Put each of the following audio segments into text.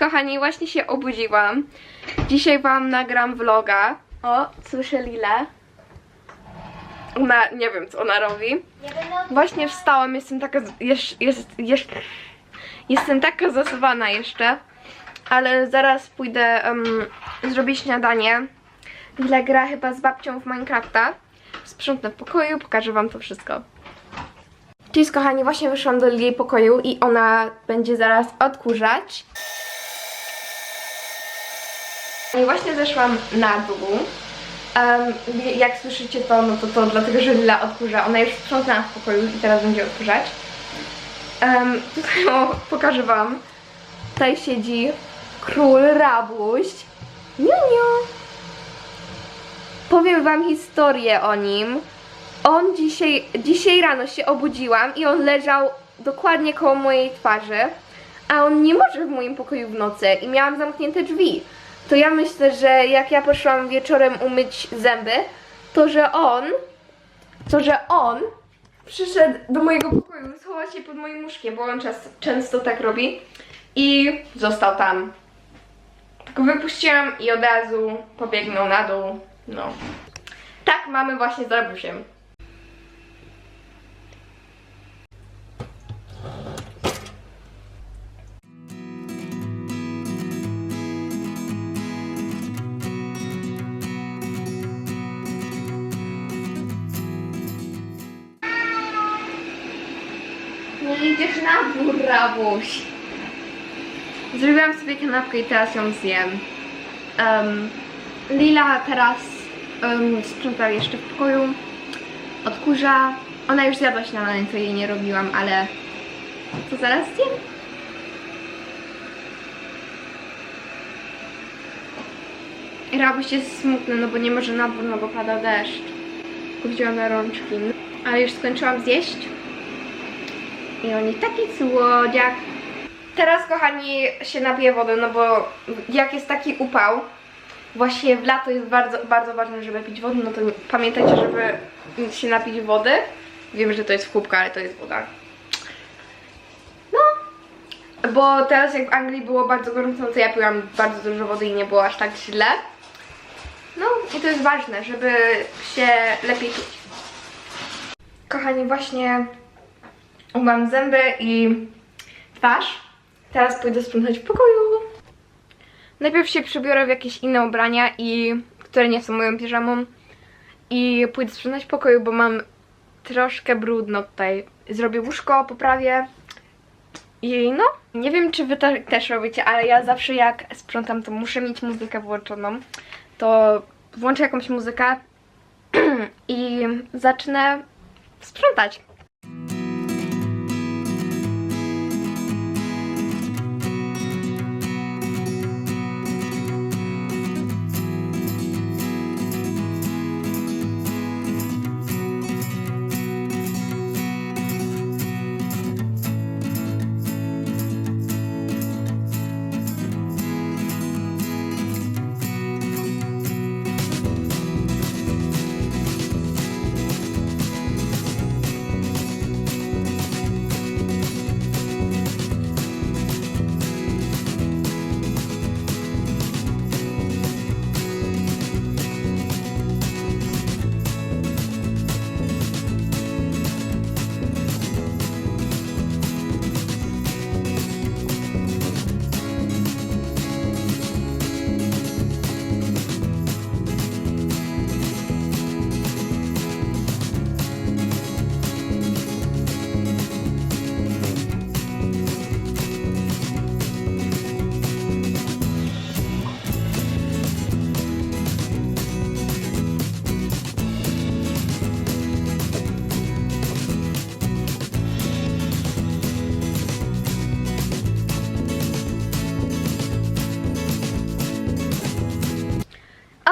kochani, właśnie się obudziłam. Dzisiaj wam nagram vloga. O, słyszę Lilę. Ona, nie wiem co ona robi. Właśnie wstałam, jestem taka, jesz, jest, jest, jestem taka zasuwana jeszcze. Ale zaraz pójdę em, zrobić śniadanie. Lila gra chyba z babcią w Minecrafta. Sprzątnę w pokoju, pokażę wam to wszystko. Cześć kochani, właśnie wyszłam do jej pokoju i ona będzie zaraz odkurzać. I właśnie zeszłam na dół. Em, jak słyszycie to, no to to dlatego, że Lila odkurza. Ona już sprzątnęła w pokoju i teraz będzie odkurzać. Um, tutaj o, pokażę wam. Tutaj siedzi król Rabuś. Niuniu. Powiem wam historię o nim. On dzisiaj, dzisiaj rano się obudziłam i on leżał dokładnie koło mojej twarzy, a on nie może w moim pokoju w nocy i miałam zamknięte drzwi. To ja myślę, że jak ja poszłam wieczorem umyć zęby, to że on, to że on przyszedł do mojego pokoju, schował się pod moim łóżkiem, bo on czas, często tak robi i został tam. Tylko wypuściłam i od razu pobiegnął na dół. No. Tak mamy właśnie z Rabusiem. Rabuś. Zrobiłam sobie kanapkę i teraz ją zjem. Em, Lila teraz um, sprząta jeszcze w pokoju, odkurza. Ona już zjadła śniadanie, co jej nie robiłam, ale to zaraz zjem. Rabuś jest smutny, no bo nie może na no bo pada deszcz. Tylko wzięłam na rączki. Ale już skończyłam zjeść. I oni taki słodziak. Teraz, kochani, się napiję wody, no bo jak jest taki upał, właśnie w lato jest bardzo, bardzo ważne, żeby pić wodę, no to pamiętajcie, żeby się napić wody. Wiem, że to jest w kubka, ale to jest woda. No, bo teraz jak w Anglii było bardzo gorąco, to ja piłam bardzo dużo wody i nie było aż tak źle. No i to jest ważne, żeby się lepiej czuć. Kochani, właśnie umyłam zęby i twarz. Teraz pójdę sprzątać w pokoju. Najpierw się przebiorę w jakieś inne ubrania, i które nie są moją piżamą. I pójdę sprzątać w pokoju, bo mam troszkę brudno tutaj. Zrobię łóżko, poprawię. I no, nie wiem czy wy to też robicie, ale ja zawsze jak sprzątam, to muszę mieć muzykę włączoną. To włączę jakąś muzykę i zacznę sprzątać.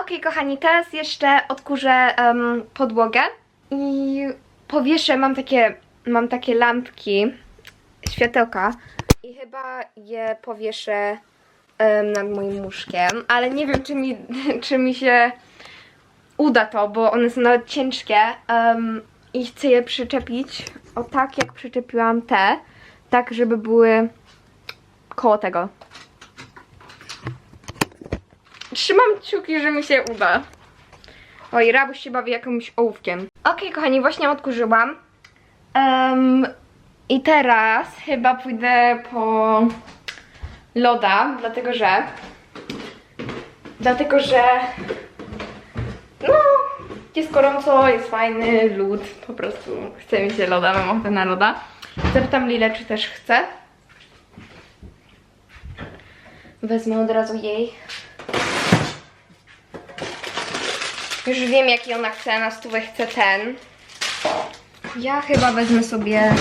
Okej, kochani, teraz jeszcze odkurzę em, podłogę i powieszę, mam takie, mam takie lampki, światełka i chyba je powieszę em, nad moim łóżkiem, ale nie wiem, czy mi, czy mi się uda to, bo one są nawet ciężkie em, i chcę je przyczepić o tak, jak przyczepiłam te, tak, żeby były koło tego. Trzymam kciuki, że mi się uda. Oj, Rabuś się bawi jakimś ołówkiem. Okej, kochani, właśnie odkurzyłam. Em, I teraz chyba pójdę po loda, dlatego że... Dlatego, że... No, jest gorąco, jest fajny lód, po prostu chce mi się loda, mam ochotę na loda. Zapytam Lilę, czy też chce. Wezmę od razu jej. Już wiem, jaki ona chce, na stówę chce ten. Ja chyba wezmę sobie...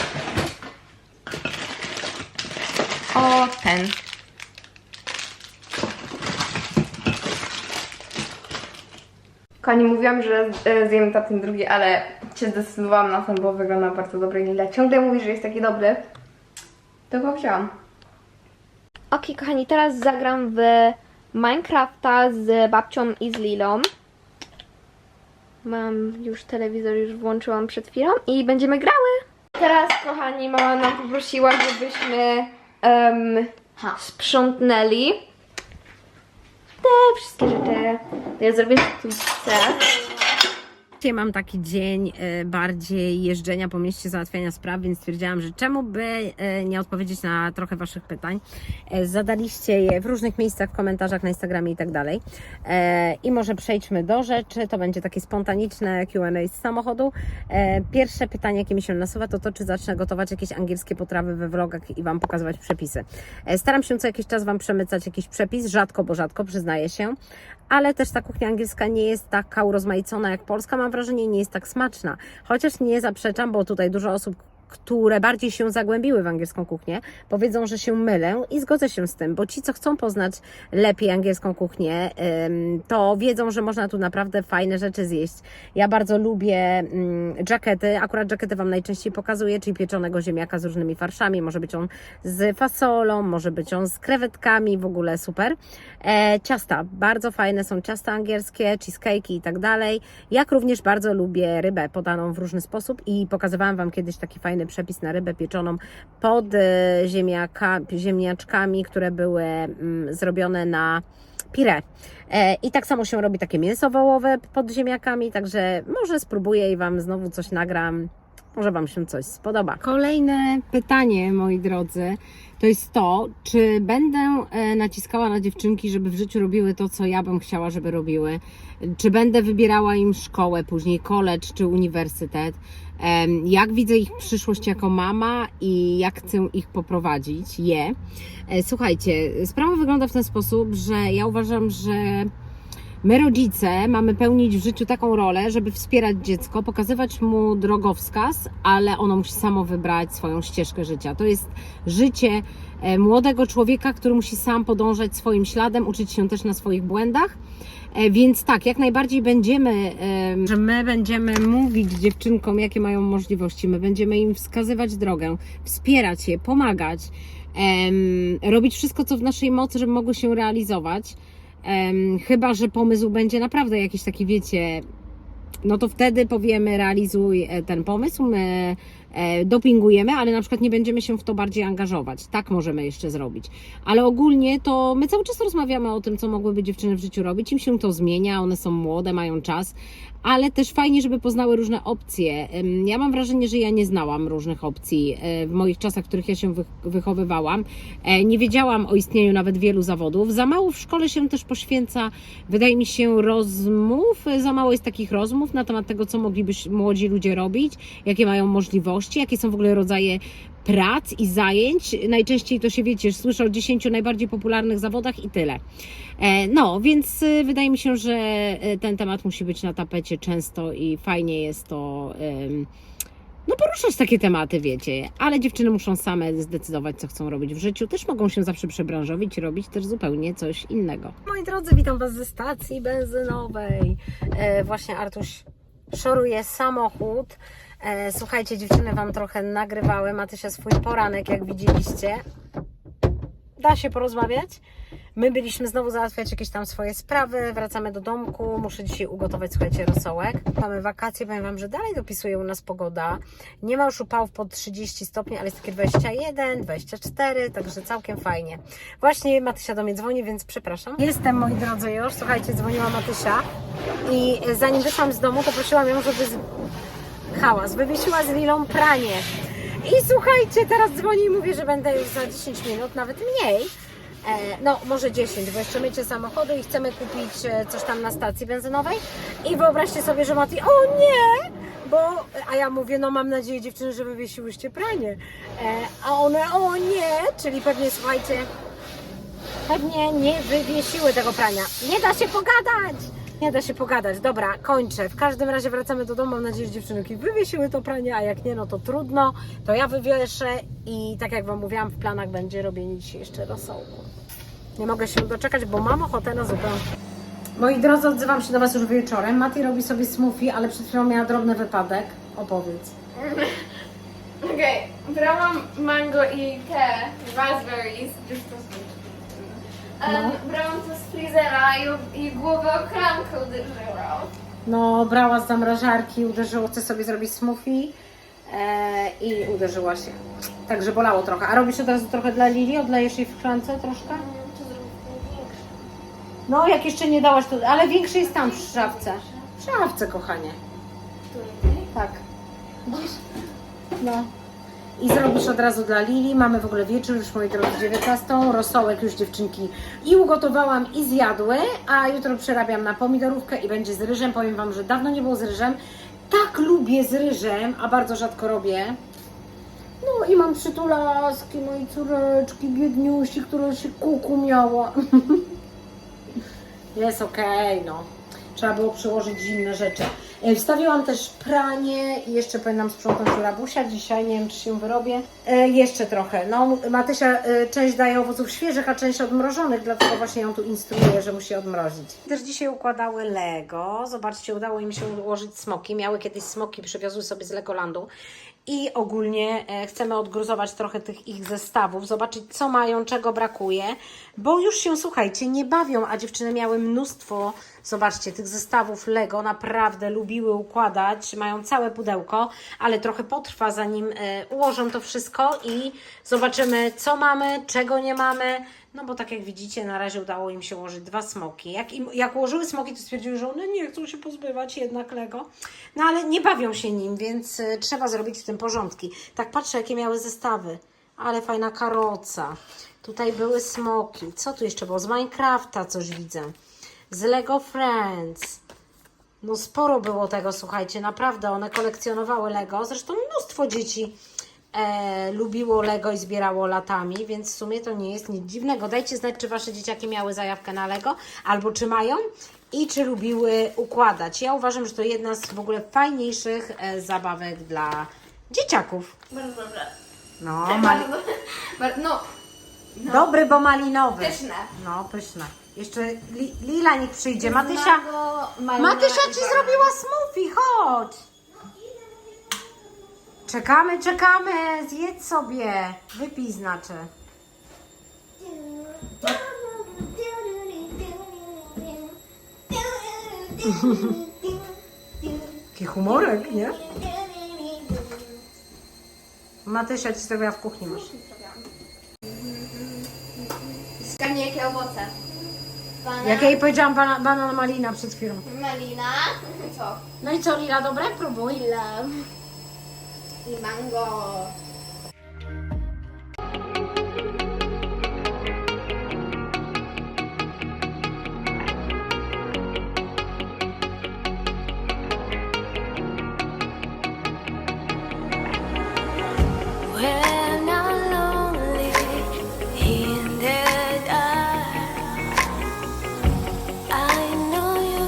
O, ten. Kochani, mówiłam, że e, zjem ta ten drugi, ale się zdecydowałam na ten, bo wygląda bardzo dobry. Lila ciągle mówi, że jest taki dobry. To go wziąłam. Ok, kochani, teraz zagram w Minecrafta z babcią i z Lilą. Mam już telewizor, już włączyłam przed chwilą i będziemy grały. Teraz, kochani, mama nam poprosiła, żebyśmy em, sprzątnęli te wszystkie rzeczy. Ja zrobię wkrótce. Dzisiaj mam taki dzień e, bardziej jeżdżenia po mieście, załatwiania spraw, więc stwierdziłam, że czemu by e, nie odpowiedzieć na trochę Waszych pytań. E, Zadaliście je w różnych miejscach, w komentarzach na Instagramie i tak dalej. E, I może przejdźmy do rzeczy. To będzie takie spontaniczne Q&A z samochodu. E, Pierwsze pytanie, jakie mi się nasuwa, to to, czy zacznę gotować jakieś angielskie potrawy we vlogach i Wam pokazywać przepisy. Staram się co jakiś czas Wam przemycać jakiś przepis, rzadko, bo rzadko, przyznaję się, ale też ta kuchnia angielska nie jest taka urozmaicona jak polska, mam wrażenie, nie jest tak smaczna. Chociaż nie zaprzeczam, bo tutaj dużo osób, które bardziej się zagłębiły w angielską kuchnię, powiedzą, że się mylę i zgodzę się z tym, bo ci, co chcą poznać lepiej angielską kuchnię, to wiedzą, że można tu naprawdę fajne rzeczy zjeść. Ja bardzo lubię mm, jackety, akurat jackety Wam najczęściej pokazuję, czyli pieczonego ziemniaka z różnymi farszami, może być on z fasolą, może być on z krewetkami, w ogóle super. E, ciasta, bardzo fajne są ciasta angielskie, cheesecake'i i tak dalej. Jak również bardzo lubię rybę podaną w różny sposób i pokazywałam Wam kiedyś taki fajny przepis na rybę pieczoną pod e, ziemniaka, ziemniaczkami, które były mm, zrobione na pire. E, I tak samo się robi takie mięso wołowe pod ziemniakami, także może spróbuję i Wam znowu coś nagram. Może Wam się coś spodoba. Kolejne pytanie, moi drodzy, to jest to, czy będę e, naciskała na dziewczynki, żeby w życiu robiły to, co ja bym chciała, żeby robiły. Czy będę wybierała im szkołę, później college czy uniwersytet. Jak widzę ich przyszłość jako mama i jak chcę ich poprowadzić, je. E, Słuchajcie, sprawa wygląda w ten sposób, że ja uważam, że My, rodzice, mamy pełnić w życiu taką rolę, żeby wspierać dziecko, pokazywać mu drogowskaz, ale ono musi samo wybrać swoją ścieżkę życia. To jest życie e, młodego człowieka, który musi sam podążać swoim śladem, uczyć się też na swoich błędach. E, Więc tak, jak najbardziej będziemy, em, że my będziemy mówić dziewczynkom, jakie mają możliwości, my będziemy im wskazywać drogę, wspierać je, pomagać, robić wszystko, co w naszej mocy, żeby mogły się realizować. Em, chyba, że pomysł będzie naprawdę jakiś taki, wiecie, no to wtedy powiemy, realizuj e, ten pomysł, my dopingujemy, ale na przykład nie będziemy się w to bardziej angażować. Tak możemy jeszcze zrobić. Ale ogólnie to my cały czas rozmawiamy o tym, co mogłyby dziewczyny w życiu robić. Im się to zmienia, one są młode, mają czas, ale też fajnie, żeby poznały różne opcje. Ja mam wrażenie, że ja nie znałam różnych opcji e, w moich czasach, w których ja się wych- wychowywałam. E, Nie wiedziałam o istnieniu nawet wielu zawodów. Za mało w szkole się też poświęca, wydaje mi się, rozmów. E, Za mało jest takich rozmów na temat tego, co mogliby młodzi ludzie robić, jakie mają możliwości, jakie są w ogóle rodzaje prac i zajęć. Najczęściej to się wiecie, słyszę o 10 najbardziej popularnych zawodach i tyle. E, No, więc y, wydaje mi się, że y, ten temat musi być na tapecie często i fajnie jest to. No, poruszać takie tematy, wiecie, ale dziewczyny muszą same zdecydować, co chcą robić w życiu. Też mogą się zawsze przebranżowić robić też zupełnie coś innego. Moi drodzy, witam Was ze stacji benzynowej. E, właśnie Artuś szoruje samochód. E, słuchajcie, dziewczyny Wam trochę nagrywały. Matysia swój poranek, jak widzieliście. Da się porozmawiać? My byliśmy znowu załatwiać jakieś tam swoje sprawy, wracamy do domku, muszę dzisiaj ugotować, słuchajcie, rosołek. Mamy wakacje, powiem Wam, że dalej dopisuje u nas pogoda. Nie ma już upałów pod 30 stopni, ale jest takie 21, 24, także całkiem fajnie. Właśnie Matysia do mnie dzwoni, więc przepraszam. Jestem, moi drodzy, już, słuchajcie, dzwoniła Matysia i zanim wyszłam z domu, poprosiłam ją, żeby. Hałas, wywiesiła z Lilą pranie. I słuchajcie, teraz dzwoni i mówi, że będę już za 10 minut, nawet mniej. E, no, może 10, bo jeszcze mycie samochodu i chcemy kupić e, coś tam na stacji benzynowej. I wyobraźcie sobie, że Mati, o nie! Bo, a ja mówię, no mam nadzieję dziewczyny, że wywiesiłyście pranie. E, a one, o nie! Czyli pewnie, słuchajcie, pewnie nie wywiesiły tego prania. Nie da się pogadać! Nie da się pogadać. Dobra, kończę. W każdym razie wracamy do domu. Mam nadzieję, że dziewczynki wywiesiły to pranie, a jak nie, no to trudno. To ja wywieszę i tak jak Wam mówiłam, w planach będzie robienie dzisiaj jeszcze rosołku. Nie mogę się doczekać, bo mam ochotę na zupę. Moi drodzy, odzywam się do Was już wieczorem. Mati robi sobie smoothie, ale przed chwilą miała drobny wypadek. Opowiedz. Okej, brałam mango i te raspberries, już to. No. Brałam to z freezera i, i głowę o klamkę uderzyłam. No, brała z zamrażarki, uderzyło, chce sobie zrobić smoothie e, i uderzyła się. Także bolało trochę. A robisz od razu trochę dla Lili? Odlejesz jej w szklance troszkę? To zrobić większe. No, jak jeszcze nie dałaś, to... Ale większy jest tam w szafce. W szafce, kochanie. Tak. No. I zrobisz od razu dla Lili. Mamy w ogóle wieczór już, moi drodzy, 19. Rosołek już dziewczynki i ugotowałam i zjadły, a jutro przerabiam na pomidorówkę i będzie z ryżem. Powiem Wam, że dawno nie było z ryżem. Tak lubię z ryżem, a bardzo rzadko robię. No i mam przytulaski mojej córeczki, biedniusi, która się kuku miała. Jest okej, no. Trzeba było przyłożyć zimne rzeczy. E, Wstawiłam też pranie i jeszcze powinnam sprzątnąć u rabusia dzisiaj, nie wiem czy się wyrobię. E, jeszcze trochę. No, Matysia e, część daje owoców świeżych, a część odmrożonych, dlatego właśnie ją tu instruuję, że musi odmrozić. Też dzisiaj układały Lego. Zobaczcie, udało im się ułożyć smoki. Miały kiedyś smoki, przywiozły sobie z Legolandu. I ogólnie e, chcemy odgruzować trochę tych ich zestawów, zobaczyć co mają, czego brakuje, bo już się, słuchajcie, nie bawią, a dziewczyny miały mnóstwo, zobaczcie, tych zestawów Lego, naprawdę lubiły układać, mają całe pudełko, ale trochę potrwa zanim e, ułożą to wszystko i zobaczymy co mamy, czego nie mamy, no bo tak jak widzicie, na razie udało im się ułożyć dwa smoki. Jak, im, jak ułożyły smoki, to stwierdziły, że one nie chcą się pozbywać jednak Lego. No ale nie bawią się nim, więc y, trzeba zrobić w tym porządki. Tak patrzę, jakie miały zestawy. Ale fajna karoca. Tutaj były smoki. Co tu jeszcze było? Z Minecrafta coś widzę. Z Lego Friends. No sporo było tego, słuchajcie, naprawdę one kolekcjonowały Lego. Zresztą mnóstwo dzieci e, lubiło Lego i zbierało latami, więc w sumie to nie jest nic dziwnego. Dajcie znać, czy Wasze dzieciaki miały zajawkę na Lego, albo czy mają i czy lubiły układać. Ja uważam, że to jedna z w ogóle fajniejszych e, zabawek dla dzieciaków. Bardzo dobre. No, mali... Bardzo, bardzo, no, no. dobry, bo malinowy. Pyszne. No, pyszne. Jeszcze li, Lila niech przyjdzie. Matysia, Matysia ci zrobiła smoothie, chodź. Czekamy, czekamy, zjedz sobie. Wypij znaczy. Taki humorek, nie? Matysia ci zrobiła w kuchni masz. Zgadnij jakie owoce. Banan, Jak ja jej powiedziałam bana, banana malina przed chwilą. malina, co? No i co Lila, dobre? Próbuj. Love. I mango. When I'm lonely in the dark, I know you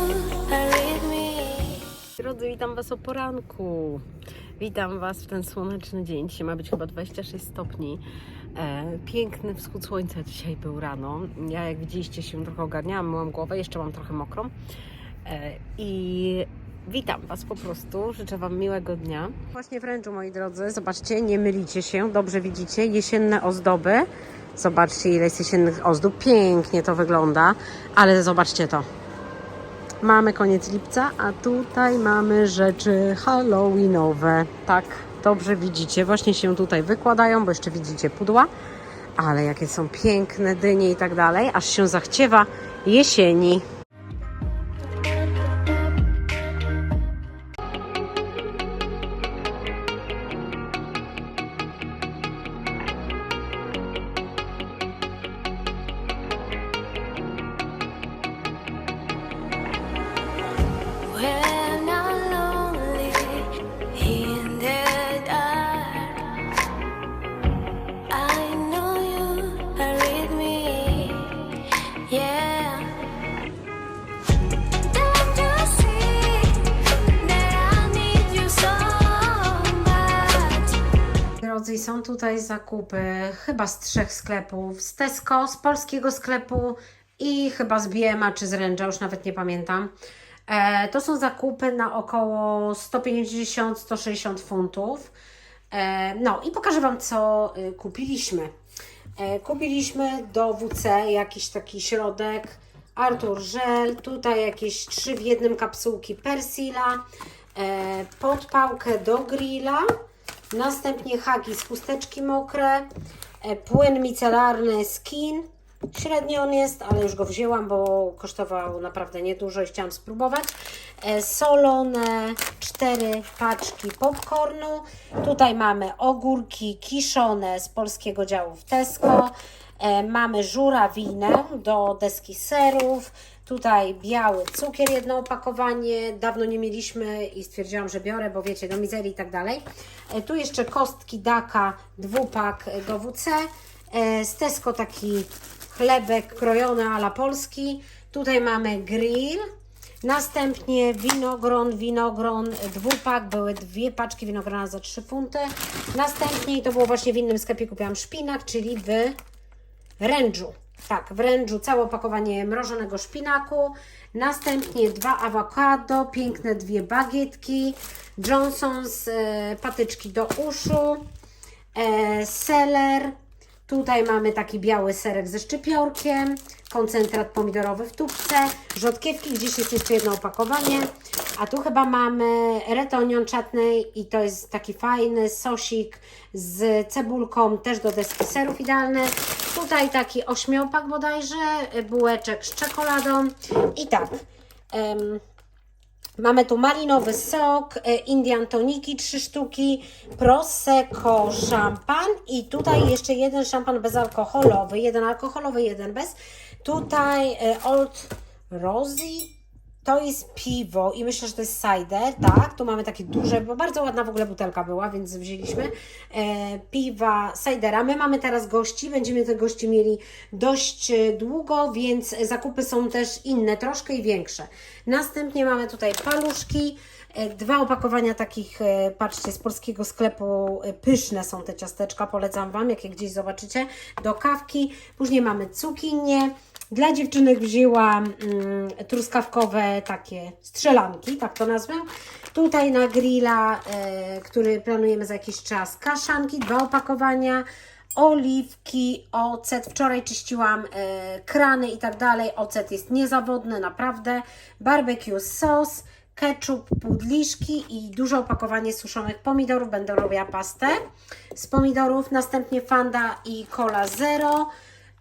are with me. Drodzy, witam Was o poranku. Witam Was w ten słoneczny dzień. Dzisiaj ma być chyba 26 stopni. E, piękny wschód słońca dzisiaj był rano. Ja, jak widzieliście, się trochę ogarniałam, myłam głowę, jeszcze mam trochę mokrą. E, I witam Was po prostu. Życzę Wam miłego dnia. Właśnie wręczu, moi drodzy, zobaczcie, nie mylicie się, dobrze widzicie, jesienne ozdoby Zobaczcie, ile jest jesiennych ozdób. Pięknie to wygląda, ale zobaczcie to. Mamy koniec lipca, a tutaj mamy rzeczy halloweenowe. Tak, dobrze widzicie. Właśnie się tutaj wykładają, bo jeszcze widzicie pudła. Ale jakie są piękne dynie i tak dalej, aż się zachciewa jesieni. Zakupy chyba z trzech sklepów. Z Tesco, z polskiego sklepu i chyba z BMA czy z Ręcza, już nawet nie pamiętam. E, to są zakupy na około 150-160 funtów. E, no i pokażę Wam, co y, kupiliśmy. E, kupiliśmy do WC jakiś taki środek Artur Żel, tutaj jakieś trzy w jednym kapsułki Persila, podpałkę do grilla, następnie hagi z chusteczki mokre, e, płyn micelarny Skin, średnio on jest, ale już go wzięłam, bo kosztował naprawdę niedużo i chciałam spróbować. E, solone cztery paczki popcornu, tutaj mamy ogórki kiszone z polskiego działu w Tesco, E, mamy żurawinę do deski serów. Tutaj biały cukier, jedno opakowanie. Dawno nie mieliśmy i stwierdziłam, że biorę, bo wiecie, do mizerii i tak dalej. E, Tu jeszcze kostki daka, dwupak e, do WC. E, Z Tesco taki chlebek krojony ala polski. Tutaj mamy grill. Następnie winogron, winogron, dwupak, były dwie paczki winogrona za 3 funty. Następnie, i to było właśnie w innym sklepie, kupiłam szpinak, czyli w rędżu. Tak, w całe opakowanie mrożonego szpinaku. Następnie dwa awokado, piękne dwie bagietki, Johnson's e, patyczki do uszu, e, seler. Tutaj mamy taki biały serek ze szczypiorkiem, koncentrat pomidorowy w tubce, rzodkiewki, gdzieś jest jeszcze jedno opakowanie, a tu chyba mamy retonion chutney i to jest taki fajny sosik z cebulką, też do deski serów idealny. Tutaj taki ośmiopak bodajże, bułeczek z czekoladą i tak. Mamy tu malinowy sok, e, Indian toniki 3 sztuki, Prosecco szampan i tutaj jeszcze jeden szampan bezalkoholowy, jeden alkoholowy, jeden bez. Tutaj e, Old Rosie, to jest piwo i myślę, że to jest cider, tak? Tu mamy takie duże, bo bardzo ładna w ogóle butelka była, więc wzięliśmy e, piwa cidera. My mamy teraz gości, będziemy tych gości mieli dość e, długo, więc zakupy są też inne, troszkę i większe. Następnie mamy tutaj paluszki, e, dwa opakowania takich, e, patrzcie, z polskiego sklepu, pyszne są te ciasteczka, polecam Wam, jak je gdzieś zobaczycie, do kawki. Później mamy cukinię, dla dziewczynek wzięłam mm, truskawkowe takie strzelanki, tak to nazwę. Tutaj na grilla, e, który planujemy za jakiś czas, kaszanki, dwa opakowania, oliwki, ocet. Wczoraj czyściłam e, krany i tak dalej. Ocet jest niezawodny, naprawdę. Barbecue sos, ketchup, pudliszki i duże opakowanie suszonych pomidorów. Będę robiła pastę z pomidorów. Następnie Fanda i Cola Zero.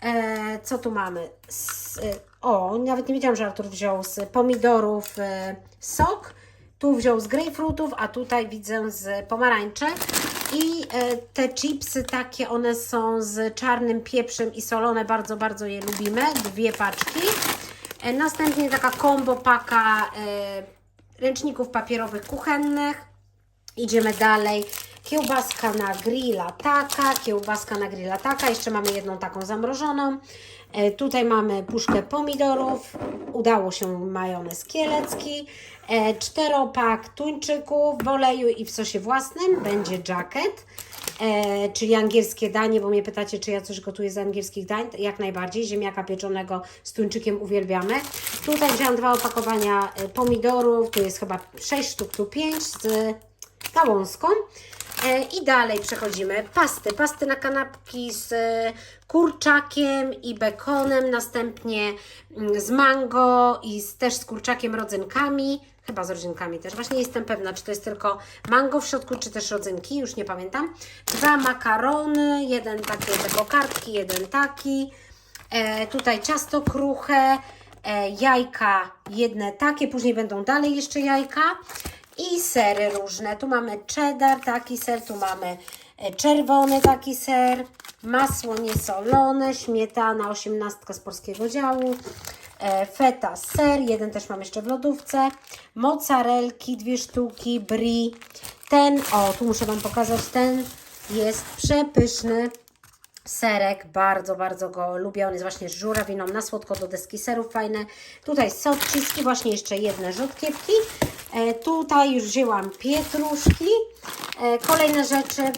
E, co tu mamy? S, e, o, nawet nie wiedziałam, że Artur wziął z pomidorów e, sok. Tu wziął z grejpfrutów, a tutaj widzę z pomarańczy. I e, te chipsy takie, one są z czarnym pieprzem i solone. Bardzo, bardzo je lubimy. Dwie paczki. E, następnie taka combo paka e, ręczników papierowych kuchennych. Idziemy dalej. Kiełbaska na grilla taka, kiełbaska na grilla taka. Jeszcze mamy jedną taką zamrożoną. E, tutaj mamy puszkę pomidorów. Udało się majonez kielecki. E, czteropak tuńczyków w oleju i w sosie własnym. Będzie jacket. E, czyli angielskie danie, bo mnie pytacie, czy ja coś gotuję z angielskich dań. Jak najbardziej. Ziemniaka pieczonego z tuńczykiem uwielbiamy. Tutaj wziąłam dwa opakowania pomidorów. Tu jest chyba 6 sztuk, tu 5 z gałązką. E, I dalej przechodzimy. Pasty. Pasty na kanapki z e, kurczakiem i bekonem, następnie mm, z mango i z, też z kurczakiem rodzynkami. Chyba z rodzynkami też. Właśnie nie jestem pewna, czy to jest tylko mango w środku, czy też rodzynki, już nie pamiętam. Dwa makarony, jeden takie tego kartki, jeden taki. E, tutaj ciasto kruche, e, jajka jedne takie, później będą dalej jeszcze jajka i sery różne. Tu mamy cheddar, taki ser, tu mamy e, czerwony taki ser, masło niesolone, śmietana, osiemnastka z polskiego działu, e, feta ser, jeden też mam jeszcze w lodówce, mozzarelki, dwie sztuki, brie. Ten, o, tu muszę Wam pokazać, ten jest przepyszny serek, bardzo, bardzo go lubię. On jest właśnie z żurawiną na słodko do deski serów, fajne. Tutaj sodciski, właśnie jeszcze jedne rzodkiewki. E, tutaj już wzięłam pietruszki. E, kolejne rzeczy, e,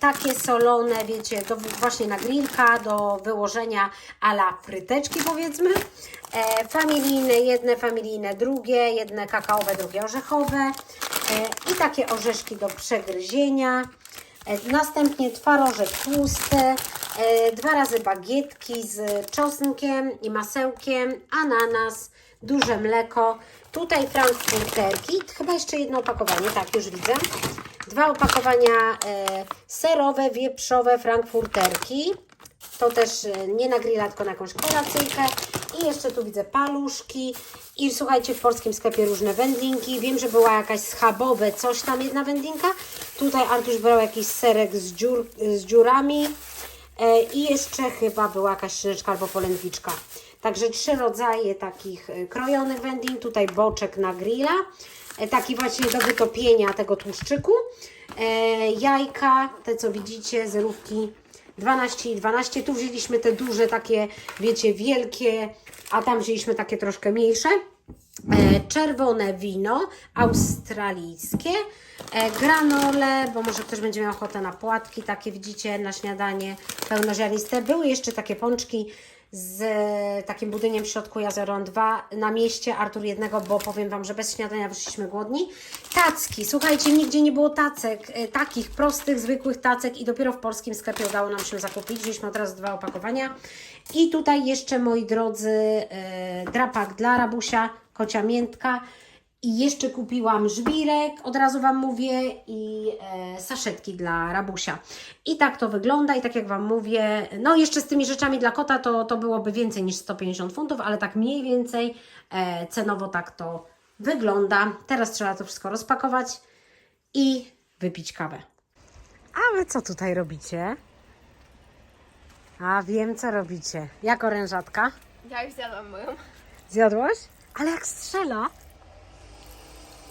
takie solone, wiecie, do, właśnie na grillka, do wyłożenia ala fryteczki powiedzmy. E, familijne, jedne familijne, drugie, jedne kakaowe, drugie orzechowe. E, I takie orzeszki do przegryzienia. E, Następnie twarożek tłusty, e, dwa razy bagietki z czosnkiem i masełkiem, ananas, duże mleko. Tutaj frankfurterki, chyba jeszcze jedno opakowanie, tak już widzę. Dwa opakowania e, serowe, wieprzowe frankfurterki. To też e, nie na grilla, tylko na jakąś kolacyjkę. I jeszcze tu widzę paluszki. I słuchajcie, w polskim sklepie różne wędlinki. Wiem, że była jakaś schabowe, coś tam jedna wędlinka. Tutaj Artuś brał jakiś serek z, dziur, z dziurami. E, I jeszcze chyba była jakaś szyneczka albo polędwiczka. Także trzy rodzaje takich e, krojonych wędlin. Tutaj boczek na grilla. E, Taki właśnie do wytopienia tego tłuszczyku. E, jajka, te co widzicie, zerówki 12 i 12. Tu wzięliśmy te duże, takie, wiecie, wielkie, a tam wzięliśmy takie troszkę mniejsze. E, czerwone wino australijskie, e, granole, bo może ktoś będzie miał ochotę na płatki, takie widzicie na śniadanie, pełnoziarniste. Były jeszcze takie pączki z e, takim budyniem w środku Jazeron 2 na mieście, Artur jednego, bo powiem Wam, że bez śniadania wyszliśmy głodni. Tacki, słuchajcie, nigdzie nie było tacek, e, takich prostych, zwykłych tacek i dopiero w polskim sklepie udało nam się zakupić. Wzięliśmy od razu dwa opakowania. I tutaj jeszcze, moi drodzy, e, drapak dla rabusia, kocia miętka. I jeszcze kupiłam żwirek, od razu Wam mówię, i e, saszetki dla rabusia. I tak to wygląda, i tak jak Wam mówię, no jeszcze z tymi rzeczami dla kota to, to byłoby więcej niż 150 funtów, ale tak mniej więcej e, cenowo tak to wygląda. Teraz trzeba to wszystko rozpakować i wypić kawę. A Wy co tutaj robicie? A wiem, co robicie. Jak orężatka? Ja już zjadłam moją. Zjadłaś? Ale jak strzela.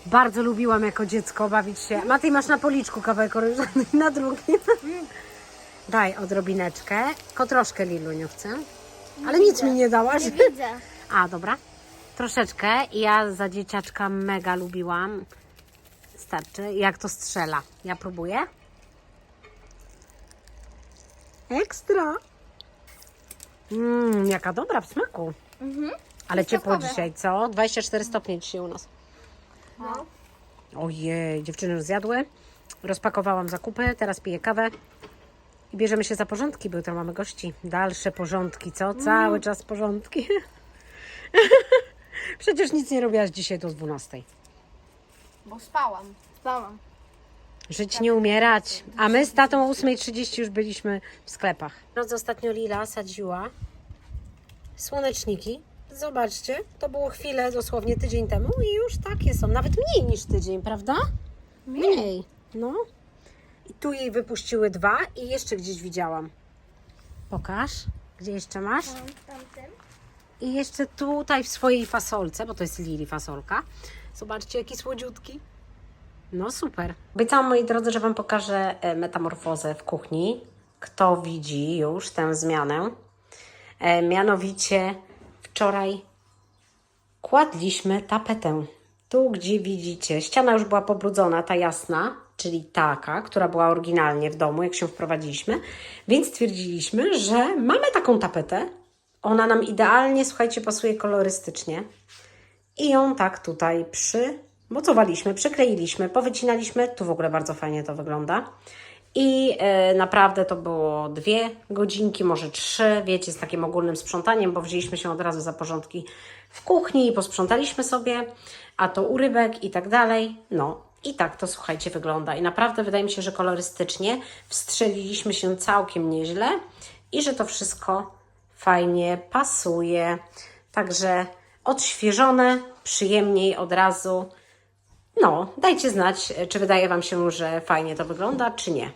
Bardzo lubiłam jako dziecko bawić się. Matej, masz na policzku kawałek orężany i na drugim. Daj odrobineczkę. Tylko troszkę Liluniu chcę. Ale nic mi nie dałaś. Nie widzę. A, dobra. Troszeczkę. Ja za dzieciaczka mega lubiłam. Starczy. Jak to strzela. Ja próbuję. Ekstra. Mmm, jaka dobra w smaku. Ale ciepło dzisiaj, co? 24 stopnie dzisiaj u nas. No. Ojej, dziewczyny już zjadły. Rozpakowałam zakupy, teraz piję kawę. I bierzemy się za porządki, bo jutro mamy gości. Dalsze porządki, co? Cały czas porządki. Przecież nic nie robiłaś dzisiaj do 12. Bo spałam. Spałam. Żyć nie umierać. A my z tatą o 8.30 już byliśmy w sklepach. Drodzy, ostatnio Lila sadziła słoneczniki. Zobaczcie, to było chwilę, dosłownie tydzień temu i już takie są. Nawet mniej niż tydzień, prawda? Mniej. No. I tu jej wypuściły dwa i jeszcze gdzieś widziałam. Pokaż. Gdzie jeszcze masz? Tamtym. I jeszcze tutaj w swojej fasolce, bo to jest Lili fasolka. Zobaczcie, jaki słodziutki. No super. Obiecałam, moi drodzy, że Wam pokażę e, metamorfozę w kuchni. Kto widzi już tę zmianę? E, mianowicie wczoraj kładliśmy tapetę. Tu, gdzie widzicie, ściana już była pobrudzona, ta jasna, czyli taka, która była oryginalnie w domu, jak się wprowadziliśmy. Więc stwierdziliśmy, że mamy taką tapetę. Ona nam idealnie, słuchajcie, pasuje kolorystycznie. I ją tak tutaj mocowaliśmy, przykleiliśmy, powycinaliśmy. Tu w ogóle bardzo fajnie to wygląda. I e, naprawdę to było dwie godzinki, może trzy, wiecie, z takim ogólnym sprzątaniem, bo wzięliśmy się od razu za porządki w kuchni i posprzątaliśmy sobie, a to urybek i tak dalej. No i tak to słuchajcie wygląda. I naprawdę wydaje mi się, że kolorystycznie wstrzeliliśmy się całkiem nieźle i że to wszystko fajnie pasuje. Także odświeżone, przyjemniej od razu. No, dajcie znać, czy wydaje Wam się, że fajnie to wygląda, czy nie.